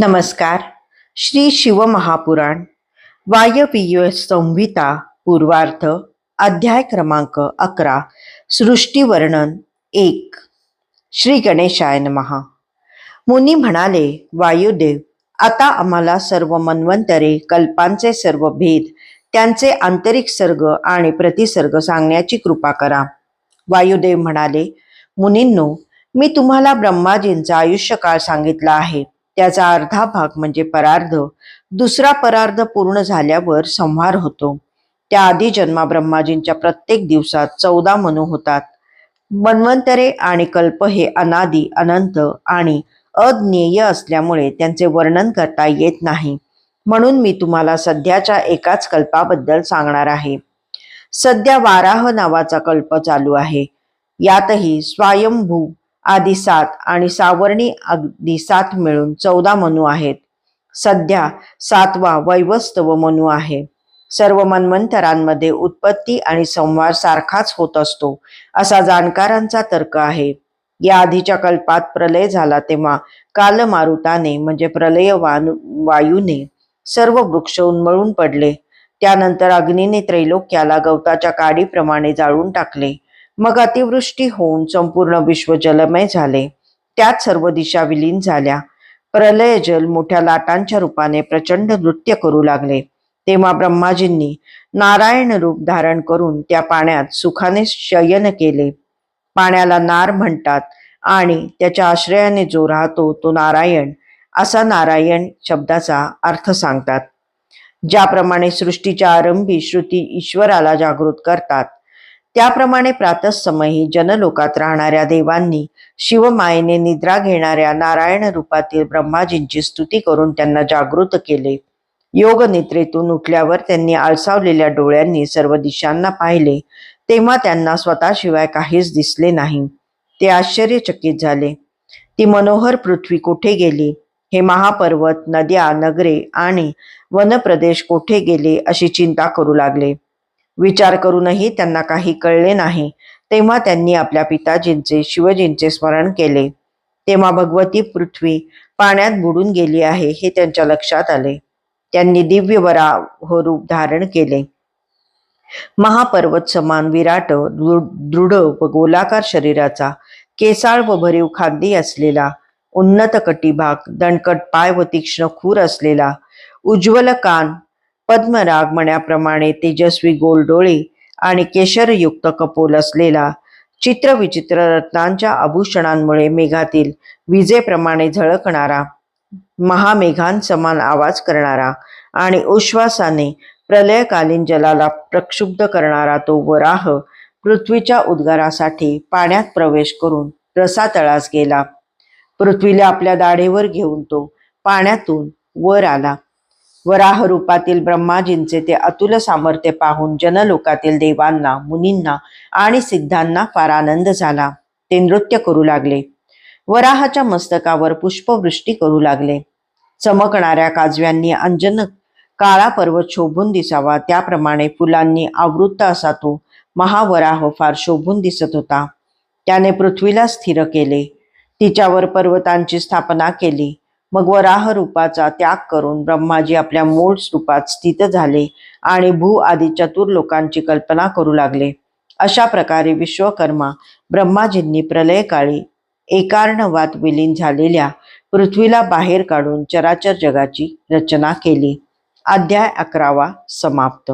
नमस्कार. श्री शिवमहापुराण वायवीय संहिता पूर्वार्थ अध्याय क्रमांक अकरा सृष्टीवर्णन एक. श्री गणेशाय नमहा मुनी म्हणाले वायुदेव आता आम्हाला सर्व मन्वंतरे कल्पांचे सर्व भेद त्यांचे आंतरिक सर्ग आणि प्रतिसर्ग सांगण्याची कृपा करा. वायुदेव म्हणाले मुनींनो मी तुम्हाला ब्रह्माजींचा आयुष्यकाळ सांगितला आहे. त्याचा अर्धा भाग म्हणजे परार्ध दुसरा परार्ध पूर्ण झाल्यावर संहार होतो. त्या आधी जन्मा ब्रह्माजींच्या प्रत्येक दिवसात चौदा मनू होतात. मन्वंतरे आणि कल्प हे अनादी अनंत आणि अज्ञेय असल्यामुळे त्यांचे वर्णन करता येत नाही. म्हणून मी तुम्हाला सध्याच्या एकाच कल्पाबद्दल सांगणार आहे. सध्या वाराह नावाचा कल्प चालू आहे. यातही स्वयंभू आदी सात आणि सावर्णी आदी सात मिळून चौदा मनू आहेत. सध्या सातवा वैवस्तव मनू आहे. सर्व मन्वंतरांमध्ये उत्पत्ती आणि संवार सारखाच होत असतो असा जाणकारांचा तर्क आहे. या आधीच्या कल्पात प्रलय झाला तेव्हा कालमारुताने म्हणजे प्रलय वायूने सर्व वृक्ष उन्मळून पडले. त्यानंतर अग्नीने त्रैलोक्याला गवताच्या काडीप्रमाणे जाळून टाकले. मग अतिवृष्टी होऊन संपूर्ण विश्व जलमय झाले. त्यात सर्व दिशा विलीन झाल्या. प्रलय जल मोठ्या लाटांच्या रूपाने प्रचंड नृत्य करू लागले. तेव्हा ब्रह्माजींनी नारायण रूप धारण करून त्या पाण्यात सुखाने शयन केले. पाण्याला नार म्हणतात आणि त्याच्या आश्रयाने जो राहतो तो नारायण असा नारायण शब्दाचा अर्थ सांगतात. ज्याप्रमाणे सृष्टीच्या आरंभी श्रुती ईश्वराला जागृत करतात त्याप्रमाणे प्रातःसमयी जनलोकात राहणाऱ्या देवांनी शिवमायेने निद्रा घेणाऱ्या नारायण रूपातील ब्रह्माजींची स्तुती करून त्यांना जागृत केले. योग निद्रेतून उठल्यावर त्यांनी आळसावलेल्या डोळ्यांनी सर्व दिशांना पाहिले तेव्हा त्यांना स्वतःशिवाय काहीच दिसले नाही. ते आश्चर्यचकित झाले. ती मनोहर पृथ्वी कुठे गेली? हे महापर्वत नद्या नगरे आणि वनप्रदेश कोठे गेले अशी चिंता करू लागले. विचार करूनही त्यांना काही कळले नाही. तेव्हा त्यांनी आपल्या पिताजींचे शिवजींचे स्मरण केले. तेव्हा भगवती पृथ्वी पाण्यात बुडून गेली आहे हे त्यांच्या लक्षात आले. त्यांनी दिव्य वराह रूप धारण केले. महापर्वत समान विराट दृढ व गोलाकार शरीराचा केसाळ व भरीव खांदी असलेला उन्नत कटीभाग दणकट पाय व तीक्ष्ण खूर असलेला उज्ज्वल कान पद्मराग मण्याप्रमाणे तेजस्वी गोल डोळे आणि केशरयुक्त कपोल असलेला चित्रविचित्र रत्नांच्या आभूषणांमुळे मेघातील विजेप्रमाणे झळकणारा महामेघांसमान आवाज करणारा आणि उश्वासाने प्रलयकालीन जलाला प्रक्षुब्ध करणारा तो वराह पृथ्वीच्या उद्गारासाठी पाण्यात प्रवेश करून रसातळास गेला. पृथ्वीला आपल्या दाढेवर घेऊन तो पाण्यातून वर आला. वराह रूपातील ब्रह्माजींचे ते अतुल सामर्थ्य पाहून जनलोकातील देवांना मुनींना आणि सिद्धांना फार आनंद झाला. ते नृत्य करू लागले. वराहाच्या मस्तकावर पुष्पवृष्टी करू लागले. चमकणाऱ्या काजव्यांनी अंजन काळा पर्वत शोभून दिसावा. त्याप्रमाणे फुलांनी आवृत्त असा तो महावराह फार शोभून दिसत होता. त्याने पृथ्वीला स्थिर केले. तिच्यावर पर्वतांची स्थापना केली. मग वराह रूपाचा त्याग करून ब्रह्माजी आपल्या मूळ रूपात स्थित झाले आणि भू आदी चतुर लोकांची कल्पना करू लागले. अशा प्रकारे विश्वकर्मा ब्रह्माजींनी प्रलयकाळी एकार्णवात विलीन झालेल्या पृथ्वीला बाहेर काढून चराचर जगाची रचना केली. अध्याय अकरावा समाप्त.